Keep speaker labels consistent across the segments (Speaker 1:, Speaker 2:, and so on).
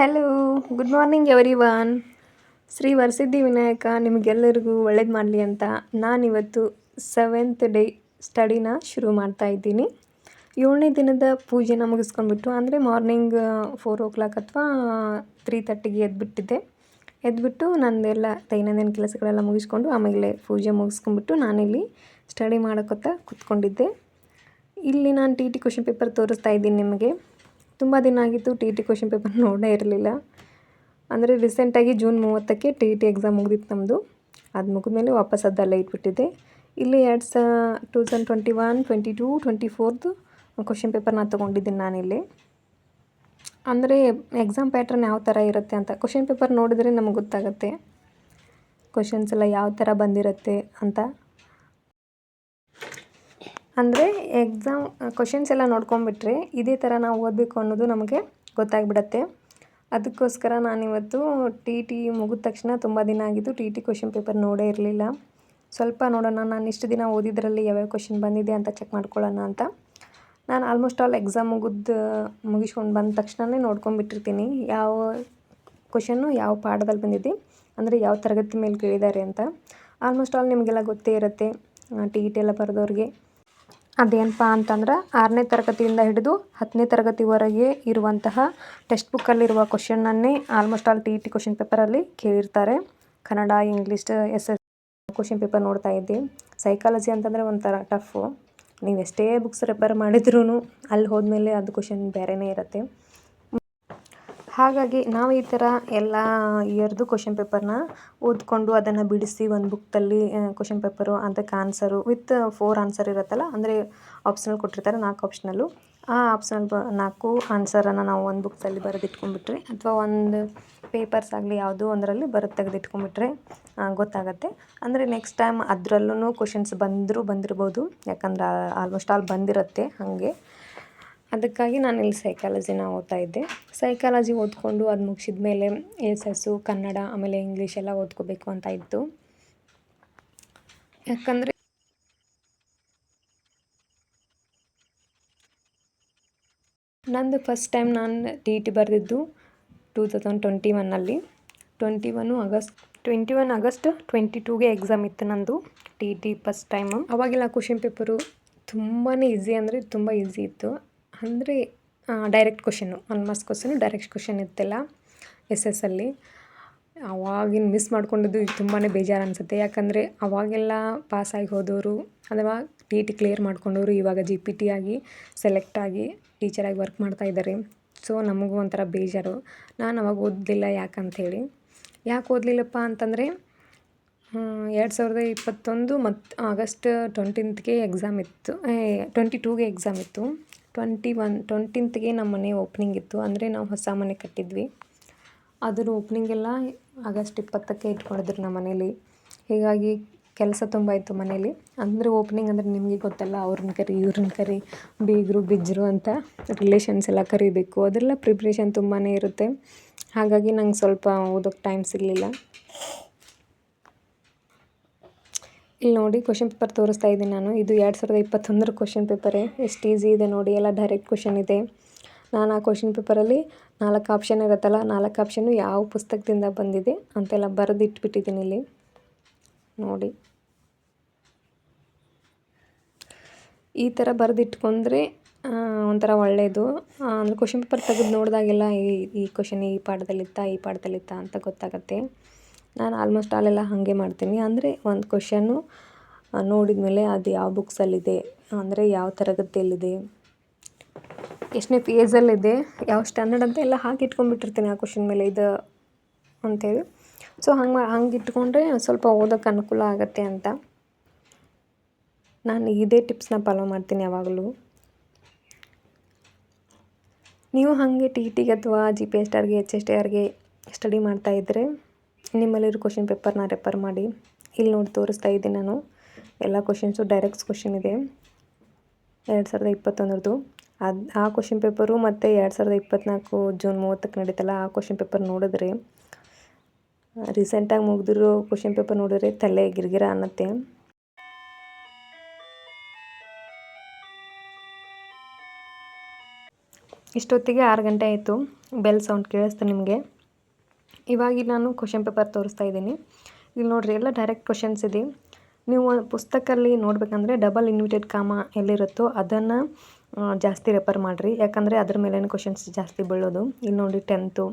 Speaker 1: Hello good morning everyone Shri Varasiddhi Vinayaka, ನಿಮಗೆಲ್ಲರಿಗೂ ಒಳ್ಳೇದು ಮಾಡಲಿ ಅಂತ ನಾನಿವತ್ತು ಸೆವೆಂತ್ ಡೇ ಸ್ಟಡಿನ ಶುರು ಮಾಡ್ತಾ ಇದ್ದೀನಿ. ಏಳನೇ ದಿನದ ಪೂಜೆನ ಮುಗಿಸ್ಕೊಂಡ್ಬಿಟ್ಟು, ಅಂದರೆ ಮಾರ್ನಿಂಗ್ ಫೋರ್ ಓ ಕ್ಲಾಕ್ ಅಥವಾ ತ್ರೀ ತರ್ಟಿಗೆ ಎದ್ಬಿಟ್ಟಿದ್ದೆ. ಎದ್ಬಿಟ್ಟು ನಂದೆಲ್ಲ ದೈನಂದಿನ ಕೆಲಸಗಳೆಲ್ಲ ಮುಗಿಸ್ಕೊಂಡು, ಆಮೇಲೆ ಪೂಜೆ ಮುಗಿಸ್ಕೊಂಡ್ಬಿಟ್ಟು ನಾನಿಲ್ಲಿ ಸ್ಟಡಿ ಮಾಡೋಕೊತ್ತ ಕೂತ್ಕೊಂಡಿದ್ದೆ. ಇಲ್ಲಿ ನಾನು ಟಿ ಟಿ ಕ್ವಶನ್ ಪೇಪರ್ ತೋರಿಸ್ತಾ ಇದ್ದೀನಿ ನಿಮಗೆ. ತುಂಬ ದಿನ ಆಗಿತ್ತು ಟಿ ಟಿ ಕ್ವಶನ್ ಪೇಪರ್ ನೋಡೇ ಇರಲಿಲ್ಲ. ಅಂದರೆ ರೀಸೆಂಟಾಗಿ ಜೂನ್ ಮೂವತ್ತಕ್ಕೆ ಟಿ ಟಿ ಎಕ್ಸಾಮ್ ಮುಗಿದಿತ್ತು ನಮ್ಮದು ಅದು ಮುಗಿದ್ಮೇಲೆ ವಾಪಸ್ ಅದೆಲ್ಲ ಇಟ್ಬಿಟ್ಟಿದ್ದೆ. ಇಲ್ಲಿ ಎರಡು ಸಹ two thousand twenty one twenty two twenty ಫೋರ್ದು question ಪೇಪರ್ನ ತೊಗೊಂಡಿದ್ದೀನಿ ನಾನಿಲ್ಲಿ. ಅಂದರೆ ಎಕ್ಸಾಮ್ ಪ್ಯಾಟ್ರನ್ ಯಾವ ಥರ ಇರುತ್ತೆ ಅಂತ ಕ್ವಶನ್ ಪೇಪರ್ ನೋಡಿದ್ರೆ ನಮಗೆ ಗೊತ್ತಾಗುತ್ತೆ. ಕ್ವಶನ್ಸ್ ಎಲ್ಲ ಯಾವ ಥರ ಬಂದಿರುತ್ತೆ ಅಂತ. ಅಂದರೆ ಎಕ್ಸಾಮ್ ಕ್ವಶನ್ಸ್ ಎಲ್ಲ ನೋಡ್ಕೊಂಬಿಟ್ರೆ ಇದೇ ಥರ ನಾವು ಓದಬೇಕು ಅನ್ನೋದು ನಮಗೆ ಗೊತ್ತಾಗ್ಬಿಡತ್ತೆ. ಅದಕ್ಕೋಸ್ಕರ ನಾನಿವತ್ತು ಟಿ ಟಿ ಮುಗಿದ ತಕ್ಷಣ ತುಂಬ ದಿನ ಆಗಿದ್ದು ಟಿ ಟಿ ಕ್ವಶನ್ ಪೇಪರ್ ನೋಡೇ ಇರಲಿಲ್ಲ. ಸ್ವಲ್ಪ ನೋಡೋಣ, ನಾನು ಇಷ್ಟು ದಿನ ಓದಿದ್ರಲ್ಲಿ ಯಾವ್ಯಾವ ಕ್ವಶನ್ ಬಂದಿದೆ ಅಂತ ಚೆಕ್ ಮಾಡ್ಕೊಳ್ಳೋಣ ಅಂತ. ನಾನು ಆಲ್ಮೋಸ್ಟ್ ಆಲ್ ಎಕ್ಸಾಮ್ ಮುಗಿದು, ಮುಗಿಸ್ಕೊಂಡು ಬಂದ ತಕ್ಷಣವೇ ನೋಡ್ಕೊಂಬಿಟ್ಟಿರ್ತೀನಿ ಯಾವ ಕ್ವಶನ್ನು ಯಾವ ಪಾಠದಲ್ಲಿ ಬಂದಿದೆ, ಅಂದರೆ ಯಾವ ತರಗತಿ ಮೇಲೆ ಕೇಳಿದ್ದಾರೆ ಅಂತ. ಆಲ್ಮೋಸ್ಟ್ ಆಲ್ ನಿಮಗೆಲ್ಲ ಗೊತ್ತೇ ಇರುತ್ತೆ ಟಿ ಇ ಟಿ ಎಲ್ಲ ಬರೆದವ್ರಿಗೆ ಅದೇನಪ್ಪ ಅಂತಂದ್ರೆ ಆರನೇ ತರಗತಿಯಿಂದ ಹಿಡಿದು ಹತ್ತನೇ ತರಗತಿವರೆಗೆ ಇರುವಂತಹ ಟೆಕ್ಸ್ಟ್ ಬುಕ್ಕಲ್ಲಿರುವ ಕ್ವಶನನ್ನೇ almost all T E T question ಪೇಪರಲ್ಲಿ ಕೇಳಿರ್ತಾರೆ. Kannada English S S question paper ನೋಡ್ತಾ ಇದ್ದೆ. ಸೈಕಾಲಜಿ ಅಂತಂದರೆ ಒಂಥರ ಟಫು ನೀವು ಎಷ್ಟೇ ಬುಕ್ಸ್ ರೆಫರ್ ಮಾಡಿದ್ರೂ ಅಲ್ಲಿ ಹೋದ್ಮೇಲೆ ಅದು ಕ್ವಶನ್ ಬೇರೆಯೇ ಇರುತ್ತೆ. ಹಾಗಾಗಿ ನಾವು ಈ ಥರ ಎಲ್ಲ ಇಯರ್ದು ಕ್ವಶನ್ ಪೇಪರ್ನ ಓದ್ಕೊಂಡು ಅದನ್ನು ಬಿಡಿಸಿ ಒಂದು ಬುಕ್ದಲ್ಲಿ ಕ್ವಶನ್ ಪೇಪರು ಅದಕ್ಕೆ ಆನ್ಸರು ವಿತ್ ಫೋರ್ ಆನ್ಸರ್ ಇರುತ್ತಲ್ಲ, ಅಂದರೆ ಆಪ್ಷನಲ್ ಕೊಟ್ಟಿರ್ತಾರೆ, ನಾಲ್ಕು ಆಪ್ಷನಲ್ಲು ಆ ಆಪ್ಷನಲ್ ಬ, ನಾಲ್ಕು ಆನ್ಸರನ್ನು ನಾವು ಒಂದು ಬುಕ್ಸಲ್ಲಿ ಬರೆದಿಟ್ಕೊಂಡ್ಬಿಟ್ರೆ, ಅಥವಾ ಒಂದು ಪೇಪರ್ಸ್ ಆಗಲಿ ಯಾವುದೋ ಒಂದರಲ್ಲಿ ಬರೆದು ತೆಗೆದಿಟ್ಕೊಂಡ್ಬಿಟ್ರೆ ಗೊತ್ತಾಗುತ್ತೆ. ಅಂದರೆ ನೆಕ್ಸ್ಟ್ ಟೈಮ್ ಅದರಲ್ಲೂ ಕ್ವಶನ್ಸ್ ಬಂದರೂ ಬಂದಿರ್ಬೋದು, ಯಾಕಂದ್ರೆ ಆಲ್ಮೋಸ್ಟ್ ಆಲ್ ಬಂದಿರುತ್ತೆ ಹಾಗೆ. ಅದಕ್ಕಾಗಿ ನಾನು ಇಲ್ಲಿ ಸೈಕಾಲಜಿನ ಓದ್ತಾ ಇದ್ದೆ. ಸೈಕಾಲಜಿ ಓದ್ಕೊಂಡು ಅದು ಮುಗಿಸಿದ ಮೇಲೆ ಎಸ್ ಎಸ್ಸು, ಕನ್ನಡ, ಆಮೇಲೆ ಇಂಗ್ಲೀಷ್ ಎಲ್ಲ ಓದ್ಕೋಬೇಕು ಅಂತ ಇತ್ತು. ಯಾಕಂದರೆ ನಂದು ಫಸ್ಟ್ ಟೈಮ್ ನಾನು ಟಿ ಟಿ ಬರೆದಿದ್ದು ಟೂ ತೌಸಂಡ್ ಟ್ವೆಂಟಿ ಒನ್ನಲ್ಲಿ twenty one August, twenty one August twenty ಟೂಗೆ exam ಇತ್ತು ನಂದು ಟಿ ಟಿ ಫಸ್ಟ್ ಟೈಮು. ಅವಾಗೆಲ್ಲ ಕ್ವಶನ್ ಪೇಪರು ತುಂಬಾ ಈಸಿ ಅಂದರೆ ತುಂಬ ಈಸಿ ಇತ್ತು. ಅಂದರೆ direct question marks question direct question ಇತ್ತಲ್ಲ ಎಸ್ ಎಸ್ ಅಲ್ಲಿ. ಅವಾಗಿನ ಮಿಸ್ ಮಾಡ್ಕೊಂಡಿದ್ದು ಈಗ ತುಂಬಾ ಬೇಜಾರು ಅನಿಸುತ್ತೆ. ಯಾಕಂದರೆ, ಅವಾಗೆಲ್ಲ ಪಾಸಾಗಿ ಹೋದವರು ಅಥವಾ ಟಿ ಟಿ ಕ್ಲಿಯರ್ ಮಾಡ್ಕೊಂಡವರು ಇವಾಗ ಜಿ ಪಿ ಟಿ ಆಗಿ ಸೆಲೆಕ್ಟ್ ಆಗಿ ಟೀಚರಾಗಿ ವರ್ಕ್ ಮಾಡ್ತಾ ಇದ್ದಾರೆ. ಸೊ ನಮಗೂ ಒಂಥರ ಬೇಜಾರು. ನಾನು ಅವಾಗ ಓದಲಿಲ್ಲ ಯಾಕಂಥೇಳಿ ಯಾಕೆ ಓದಲಿಲ್ಲಪ್ಪ ಅಂತಂದರೆ ಎರಡು ಸಾವಿರದ ಇಪ್ಪತ್ತೊಂದು ಮತ್ತು ಆಗಸ್ಟ್ ಟ್ವೆಂಟಿಂತ್ಗೆ ಎಕ್ಸಾಮ್ ಇತ್ತು. ಟ್ವೆಂಟಿ ಟೂಗೆ ಎಕ್ಸಾಮ್ ಇತ್ತು. ಟ್ವೆಂಟಿ ಒನ್ ಟ್ವೆಂಟಿಂತ್ಗೆ ನಮ್ಮ ಮನೆ ಓಪನಿಂಗ್ ಇತ್ತು. ಅಂದರೆ ನಾವು ಹೊಸ ಮನೆ ಕಟ್ಟಿದ್ವಿ. ಅದರ ಓಪನಿಂಗ್ ಎಲ್ಲ ಆಗಸ್ಟ್ ಇಪ್ಪತ್ತಕ್ಕೆ ಇಟ್ಕೊಂಡಿದ್ರು ನಮ್ಮ ಮನೇಲಿ. ಹೀಗಾಗಿ ಕೆಲಸ ತುಂಬ ಇತ್ತು ಮನೇಲಿ. ಅಂದರೆ ಓಪನಿಂಗ್ ಅಂದರೆ ನಿಮಗೆ ಗೊತ್ತಲ್ಲ ಅವ್ರನ್ನ ಕರಿ ಇವ್ರನ್ನ ಕರಿ, ಬೀಗರು ಬಿಜ್ಜರು ಅಂತ ರಿಲೇಷನ್ಸ್ ಎಲ್ಲ ಕರಿಬೇಕು. ಅದೆಲ್ಲ ಪ್ರಿಪ್ರೇಷನ್ ತುಂಬಾ ಇರುತ್ತೆ. ಹಾಗಾಗಿ ನಂಗೆ ಸ್ವಲ್ಪ ಓದೋಕ್ಕೆ ಟೈಮ್ ಸಿಗಲಿಲ್ಲ. ಇಲ್ಲಿ ನೋಡಿ ಕ್ವಶನ್ ಪೇಪರ್ ತೋರಿಸ್ತಾ ಇದ್ದೀನಿ ನಾನು. ಇದು ಎರಡು ಸಾವಿರದ ಇಪ್ಪತ್ತೊಂದರ ಕ್ವಶನ್ ಪೇಪರೇ ಎಷ್ಟು ಈಸಿ ಇದೆ ನೋಡಿ. ಎಲ್ಲ ಡೈರೆಕ್ಟ್ ಕ್ವಶನ್ ಇದೆ. ನಾನು ಆ ಕ್ವಶನ್ ಪೇಪರಲ್ಲಿ ನಾಲ್ಕು ಆಪ್ಷನ್ ಇರುತ್ತಲ್ಲ, ನಾಲ್ಕು ಆಪ್ಷನ್ನು ಯಾವ ಪುಸ್ತಕದಿಂದ ಬಂದಿದೆ ಅಂತೆಲ್ಲ ಬರೆದಿಟ್ಬಿಟ್ಟಿದ್ದೀನಿ ಇಲ್ಲಿ. ನೋಡಿ. ಈ ಥರ ಬರೆದಿಟ್ಕೊಂಡ್ರೆ ಒಂಥರ ಒಳ್ಳೆಯದು ಅಂದರೆ ಕ್ವಶನ್ ಪೇಪರ್ ತೆಗೆದು ನೋಡಿದಾಗೆಲ್ಲ ಈ ಈ ಕ್ವಶನ್ ಈ ಪಾಠದಲ್ಲಿತ್ತಾ ಈ ಪಾಠದಲ್ಲಿತ್ತಾ ಅಂತ ಗೊತ್ತಾಗುತ್ತೆ. ನಾನು ಆಲ್ಮೋಸ್ಟ್ ಆಲೆಲ್ಲ ಹಾಗೆ ಮಾಡ್ತೀನಿ. ಅಂದರೆ ಒಂದು ಕ್ವಶನ್ನು ನೋಡಿದ ಮೇಲೆ ಅದು ಯಾವ ಬುಕ್ಸಲ್ಲಿದೆ ಅಂದರೆ ಯಾವ ತರಗತಿಯಲ್ಲಿದೆ, ಎಷ್ಟನೇ ಪೇಜಲ್ಲಿದೆ ಯಾವ ಸ್ಟ್ಯಾಂಡರ್ಡ್ ಅಂತ ಎಲ್ಲ ಹಾಕಿ ಇಟ್ಕೊಂಡ್ಬಿಟ್ಟಿರ್ತೀನಿ ಆ ಕ್ವಶನ್ ಮೇಲೆ ಇದು ಅಂತೇಳಿ. ಸೊ ಹಂಗೆ ಹಂಗೆ ಇಟ್ಕೊಂಡ್ರೆ ಸ್ವಲ್ಪ ಓದೋಕ್ಕೆ ಅನುಕೂಲ ಆಗುತ್ತೆ ಅಂತ. ನಾನು ಇದೇ ಟಿಪ್ಸ್ನ ಫಾಲೋ ಮಾಡ್ತೀನಿ ಯಾವಾಗಲೂ. ನೀವು ಹಾಗೆ ಟಿ ಟಿಗೆ ಅಥವಾ ಜಿ ಪಿ ಎಸ್ ಟಾರ್ಗೆ ಎಚ್ ಎಸ್ ಟಿ ಆರ್ಗೆ ಸ್ಟಡಿ ಮಾಡ್ತಾಯಿದ್ರೆ ನಿಮ್ಮಲ್ಲಿರೋ ಕ್ವಶನ್ ಪೇಪರ್ನ ರೆಫರ್ ಮಾಡಿ. ಇಲ್ಲಿ ನೋಡಿ ತೋರಿಸ್ತಾ ಇದ್ದೀನಿ ನಾನು. ಎಲ್ಲ ಕ್ವಶನ್ಸು ಡೈರೆಕ್ಟ್ಸ್ ಕ್ವಶನ್ ಇದೆ. ಎರಡು ಸಾವಿರದ ಇಪ್ಪತ್ತೊಂದರದ್ದು. ಅದು, ಆ ಕ್ವಶನ್ ಪೇಪರು ಮತ್ತು ಎರಡು ಸಾವಿರದ ಇಪ್ಪತ್ತ್ನಾಲ್ಕು ಜೂನ್ ಮೂವತ್ತಕ್ಕೆ ನಡೀತಲ್ಲ, ಆ ಕ್ವಶನ್ ಪೇಪರ್ ನೋಡಿದ್ರೆ ರೀಸೆಂಟಾಗಿ ಮುಗಿದಿರೋ ಕ್ವಶನ್ ಪೇಪರ್ ನೋಡಿದ್ರೆ ತಲೆ ಗಿರ್ಗಿರ ಅನ್ನತ್ತೆ. ಇಷ್ಟೊತ್ತಿಗೆ ಆರು ಗಂಟೆ ಆಯಿತು. ಬೆಲ್ ಸೌಂಡ್ ಕೇಳಿಸ್ತು ನಿಮಗೆ? ಇವಾಗ ನಾನು ಕ್ವಶನ್ ಪೇಪರ್ ತೋರಿಸ್ತಾ ಇದ್ದೀನಿ. ಇಲ್ಲಿ ನೋಡಿರಿ, ಎಲ್ಲ ಡೈರೆಕ್ಟ್ ಕ್ವಶನ್ಸ್ ಇದೆ. ನೀವು ಪುಸ್ತಕದಲ್ಲಿ ನೋಡಬೇಕಂದ್ರೆ ಡಬಲ್ ಇನ್ವಿಟೆಡ್ ಕಾಮ ಎಲ್ಲಿರುತ್ತೋ ಅದನ್ನು ಜಾಸ್ತಿ ರೆಫರ್ ಮಾಡಿರಿ. ಯಾಕಂದರೆ ಅದ್ರ ಮೇಲೇನು ಕ್ವಶನ್ಸ್ ಜಾಸ್ತಿ ಬೀಳೋದು. ಇಲ್ಲಿ ನೋಡಿ ಟೆಂತು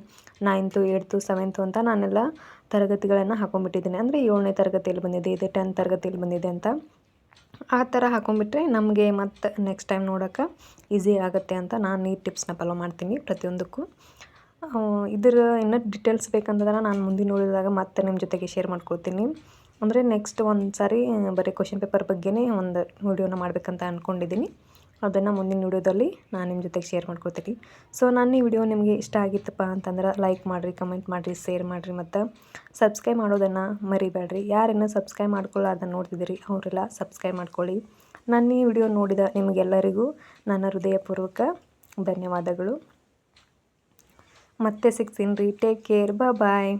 Speaker 1: ನೈನ್ತು ಏಯ್ತು ಸೆವೆಂತು ಅಂತ ನಾನೆಲ್ಲ ತರಗತಿಗಳನ್ನು ಹಾಕೊಂಡ್ಬಿಟ್ಟಿದ್ದೀನಿ. ಅಂದರೆ ಏಳನೇ ತರಗತಿಯಲ್ಲಿ ಬಂದಿದೆ, ಇದೆ ಟೆಂತ್ ತರಗತಿಯಲ್ಲಿ ಬಂದಿದೆ ಅಂತ. ಆ ಥರ ಹಾಕೊಂಡ್ಬಿಟ್ರೆ ನಮಗೆ ಮತ್ತು ನೆಕ್ಸ್ಟ್ ಟೈಮ್ ನೋಡೋಕೆ ಈಸಿ ಆಗುತ್ತೆ ಅಂತ ನಾನು ಈ ಟಿಪ್ಸ್ನ ಫಾಲೋ ಮಾಡ್ತೀನಿ ಪ್ರತಿಯೊಂದಕ್ಕೂ. ಇದರ ಇನ್ನೂ ಡಿಟೇಲ್ಸ್ ಬೇಕಂತಂದ್ರೆ ನಾನು ಮುಂದಿನ ನೋಡಿದಾಗ ಮತ್ತೆ ನಿಮ್ಮ ಜೊತೆಗೆ ಶೇರ್ ಮಾಡ್ಕೊಳ್ತೀನಿ. ಅಂದರೆ ನೆಕ್ಸ್ಟ್ ಒಂದು ಸಾರಿ ಬರೀ ಕ್ವಶನ್ ಪೇಪರ್ ಬಗ್ಗೆನೇ ಒಂದು ವಿಡಿಯೋನ ಮಾಡಬೇಕಂತ ಅಂದ್ಕೊಂಡಿದ್ದೀನಿ ಅದನ್ನು ಮುಂದಿನ ವಿಡಿಯೋದಲ್ಲಿ ನಾನು ನಿಮ್ಮ ಜೊತೆಗೆ ಶೇರ್ ಮಾಡ್ಕೊತೀನಿ ಸೊ ನನ್ನ ಈ ವಿಡಿಯೋ ನಿಮಗೆ ಇಷ್ಟ ಆಗಿತ್ತಪ್ಪ ಅಂತಂದ್ರೆ ಲೈಕ್ ಮಾಡಿರಿ ಕಮೆಂಟ್ ಮಾಡಿರಿ ಶೇರ್ ಮಾಡಿರಿ ಮತ್ತು ಸಬ್ಸ್ಕ್ರೈಬ್ ಮಾಡೋದನ್ನು ಮರಿಬೇಡ್ರಿ. ಯಾರನ್ನು ಸಬ್ಸ್ಕ್ರೈಬ್ ಮಾಡ್ಕೊಳ್ಳೋ ನೋಡ್ತಿದ್ದೀರಿ, ಅವರೆಲ್ಲ ಸಬ್ಸ್ಕ್ರೈಬ್ ಮಾಡ್ಕೊಳ್ಳಿ. ನನ್ನ ಈ ವಿಡಿಯೋ ನೋಡಿದ ನಿಮಗೆಲ್ಲರಿಗೂ ನನ್ನ ಹೃದಯಪೂರ್ವಕ ಧನ್ಯವಾದಗಳು. ಮತ್ತೆ ಸಿಗ್ತೀನಿ ರೀ ಟೇಕ್ ಕೇರ್ ಬಾಯ್